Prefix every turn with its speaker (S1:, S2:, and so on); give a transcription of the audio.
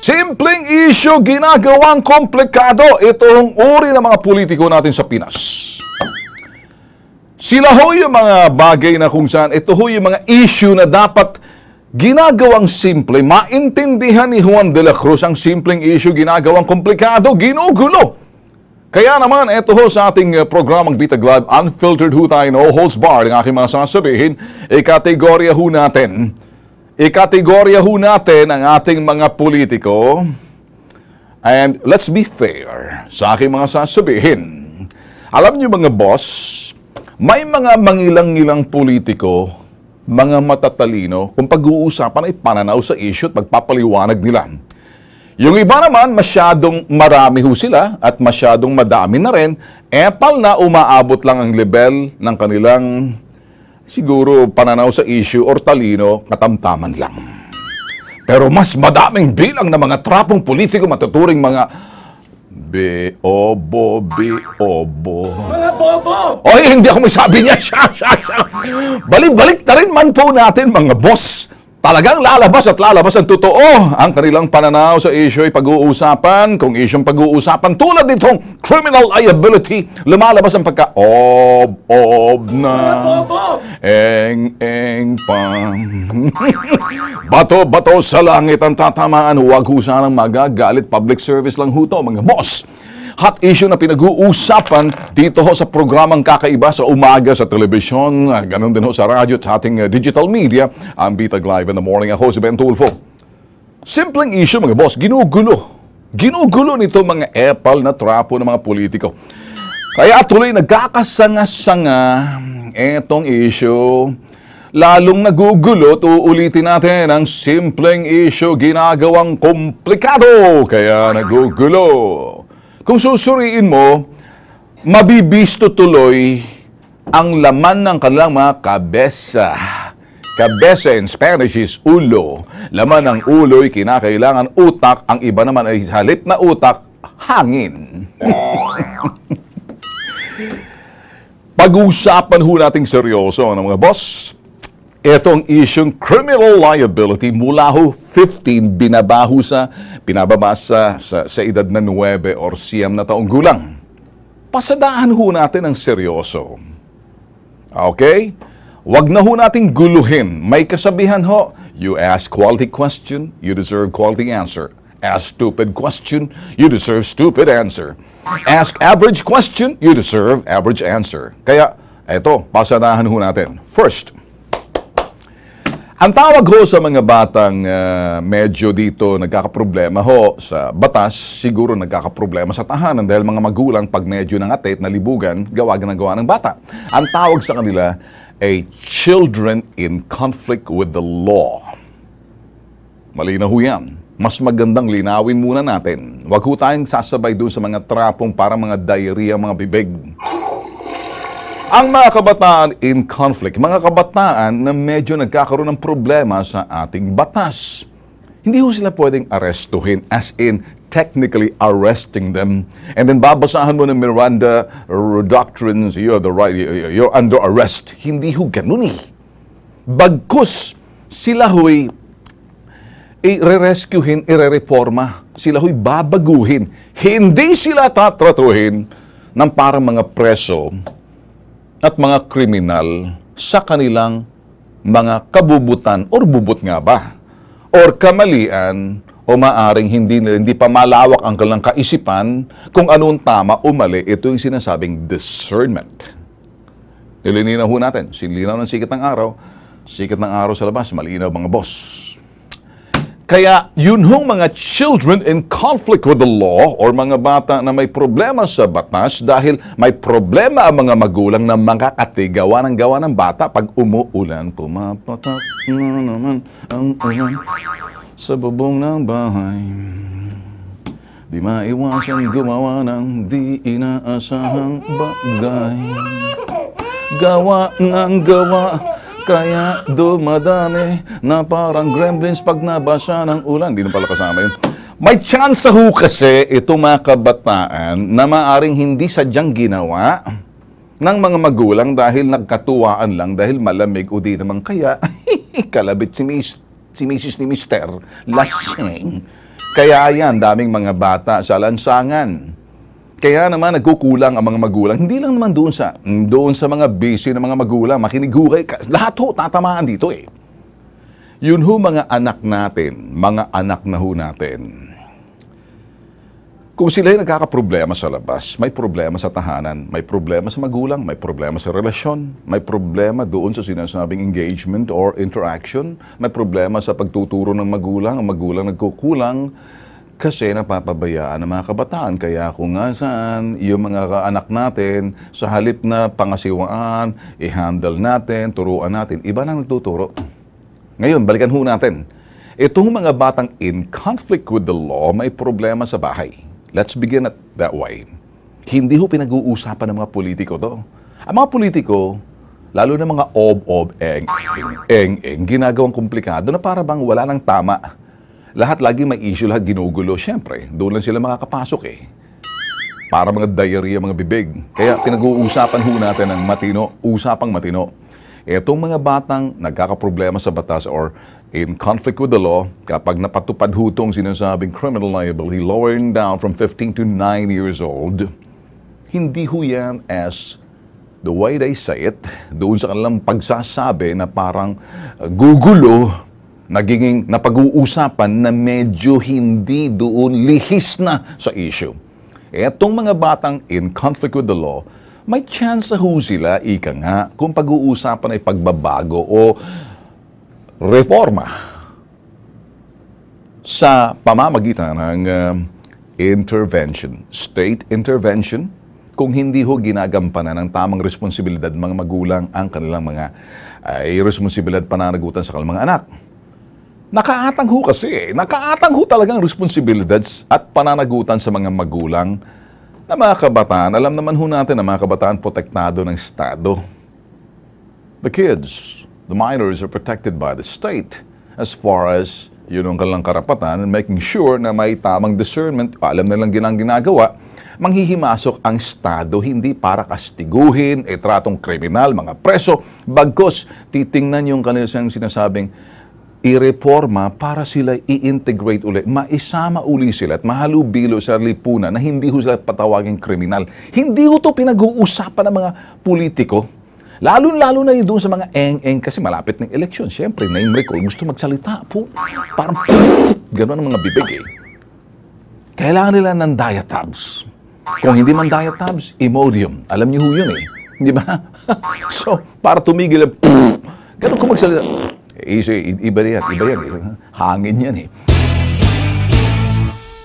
S1: Simpleng issue, ginagawang komplikado. Ito ang uri ng mga politiko natin sa Pinas. Sila ho yung mga bagay na kung saan, ito ho yung mga issue na dapat ginagawang simple. Maintindihan ni Juan de la Cruz ang simpleng issue, ginagawang komplikado, ginugulo. Kaya naman, ito ho sa ating uh, programang Bitag Live, Unfiltered ho tayo, no host bar, ang aking mga sasabihin, ikategorya ho natin ikategorya ho natin ang ating mga politiko and let's be fair sa aking mga sasabihin. Alam niyo mga boss, may mga mangilang-ilang politiko, mga matatalino, kung pag-uusapan ay pananaw sa issue at magpapaliwanag nila. Yung iba naman, masyadong marami ho sila at masyadong madami na rin, epal na umaabot lang ang level ng kanilang siguro pananaw sa issue or talino, katamtaman lang. Pero mas madaming bilang ng mga trapong politiko matuturing mga Be-obo, be-obo.
S2: Mga bobo!
S1: Oy, hindi ako may sabi niya. Siya, siya, siya. Balik-balik na rin man po natin mga boss. Talagang lalabas at lalabas ang totoo. Ang kanilang pananaw sa ay pag-uusapan. Kung issue pag-uusapan tulad nitong criminal liability, lumalabas ang pagka-ob-ob na.
S2: bobo!
S1: Eng, eng, pang. Bato-bato sa langit ang tatamaan. Huwag ho sanang magagalit. Public service lang ho to, mga boss. Hot issue na pinag-uusapan dito ho sa programang kakaiba sa umaga sa telebisyon, ah, ganun din ho sa radyo at sa ating uh, digital media, ang Bitag Live in the Morning. Ako si Ben Tulfo. Simpleng issue mga boss, ginugulo. Ginugulo nito mga epal na trapo ng mga politiko. Kaya tuloy nagkakasanga-sanga etong issue. Lalong nagugulo, uulitin natin ang simpleng issue ginagawang komplikado. Kaya nagugulo. Kung susuriin mo, mabibisto tuloy ang laman ng kanilang mga kabesa. Kabesa in Spanish is ulo. Laman ng ulo ay kinakailangan utak. Ang iba naman ay halip na utak, hangin. Pag-usapan ho nating seryoso ng mga boss. Itong isyong criminal liability mula ho 15 binabaho sa pinababa sa, sa, sa edad na 9 or siyam na taong gulang. Pasadaan ho natin ang seryoso. Okay? Wag na ho nating guluhin. May kasabihan ho, you ask quality question, you deserve quality answer. Ask stupid question, you deserve stupid answer. Ask average question, you deserve average answer. Kaya, eto, pasadahan ho natin. First, ang tawag ho sa mga batang uh, medyo dito nagkakaproblema ho sa batas, siguro nagkakaproblema sa tahanan dahil mga magulang pag medyo nangatit, nalibugan, gawa na gawa ng bata. Ang tawag sa kanila ay children in conflict with the law. Malinaw yan. Mas magandang linawin muna natin. Huwag ho tayong sasabay doon sa mga trapong para mga diarrhea, mga bibig. Ang mga kabataan in conflict, mga kabataan na medyo nagkakaroon ng problema sa ating batas. Hindi ho sila pwedeng arrestuhin as in technically arresting them. And then babasahan mo ng Miranda doctrines, you're, the right, you're under arrest. Hindi ho ganun eh. Bagkus, sila ho'y i-rescuehin, i-reforma. Sila ho'y babaguhin. Hindi sila tatratuhin ng parang mga preso at mga kriminal sa kanilang mga kabubutan or bubut nga ba? Or kamalian o maaring hindi, hindi pa malawak ang kanilang kaisipan kung anong tama o mali, ito yung sinasabing discernment. Ilininaw ho natin, silinaw ng sikat ng araw, sikat ng araw sa labas, malinaw mga boss. Kaya yun hong mga children in conflict with the law or mga bata na may problema sa batas dahil may problema ang mga magulang na mga katigawa ng gawa ng bata pag umuulan, pumapatak na naman ang ulan sa bubong ng bahay. Di maiwasan gumawa ng di inaasahang bagay. Gawa ng gawa kaya dumadami na parang gremlins pag nabasa ng ulan. Hindi na pala kasama yun. May chance ho kasi ito mga kabataan na maaring hindi sadyang ginawa ng mga magulang dahil nagkatuwaan lang dahil malamig o di naman kaya kalabit si, Miss, si Mrs. ni Mister lasing. Kaya yan, daming mga bata sa lansangan. Kaya naman nagkukulang ang mga magulang. Hindi lang naman doon sa doon sa mga busy na mga magulang. Makinig ho kayo. Lahat ho tatamaan dito eh. Yun ho mga anak natin, mga anak na ho natin. Kung sila ay nagkakaproblema sa labas, may problema sa tahanan, may problema sa magulang, may problema sa relasyon, may problema doon sa sinasabing engagement or interaction, may problema sa pagtuturo ng magulang, ang magulang nagkukulang kasi napapabayaan ng mga kabataan. Kaya kung nga saan yung mga anak natin, sa halip na pangasiwaan, i-handle natin, turuan natin, iba nang nagtuturo. Ngayon, balikan ho natin. Itong mga batang in conflict with the law, may problema sa bahay. Let's begin at that way. Hindi ho pinag-uusapan ng mga politiko to. Ang mga politiko, lalo na mga ob-ob, eng, eng, eng, ginagawang komplikado na para bang wala nang tama. Lahat lagi may issue, lahat ginugulo. Siyempre, doon lang sila makakapasok eh. Para mga diarrhea, mga bibig. Kaya pinag-uusapan ho natin ng matino, usapang matino. Etong mga batang nagkakaproblema sa batas or in conflict with the law, kapag napatupad hutong sinasabing criminal liability, lowering down from 15 to 9 years old, hindi ho yan as the way they say it, doon sa kanilang pagsasabi na parang uh, gugulo, nagiging napag-uusapan na medyo hindi doon lihis na sa issue. Etong mga batang in conflict with the law, may chance ho sila, ika nga, kung pag-uusapan ay pagbabago o reforma sa pamamagitan ng um, intervention, state intervention, kung hindi ho ginagampanan ng tamang responsibilidad ng mga magulang ang kanilang mga ay responsibilidad pananagutan sa kanilang mga anak. Nakaatang ho kasi eh. Nakaatang ho talagang responsibilidad at pananagutan sa mga magulang na mga kabataan. Alam naman ho natin na mga kabataan protektado ng Estado. The kids, the minors are protected by the state as far as yun ang kanilang karapatan making sure na may tamang discernment, alam nilang ginang ginagawa, manghihimasok ang Estado hindi para kastiguhin, e tratong kriminal, mga preso, bagkos titingnan yung kanilang sinasabing ireforma para sila i-integrate ulit, maisama uli sila at mahalubilo sa lipunan na hindi ho sila patawaging kriminal. Hindi ho to pinag-uusapan ng mga politiko. Lalo-lalo na doon sa mga eng-eng kasi malapit ng eleksyon. Siyempre, name recall, gusto magsalita. Po, parang gano'n ang mga bibig eh. Kailangan nila ng diatabs. Kung hindi man diatabs, Imodium. Alam niyo ho yun eh. Di ba? so, para tumigil, gano'n ko magsalita. Iba yan, iba yan. eh. Hangin yan eh.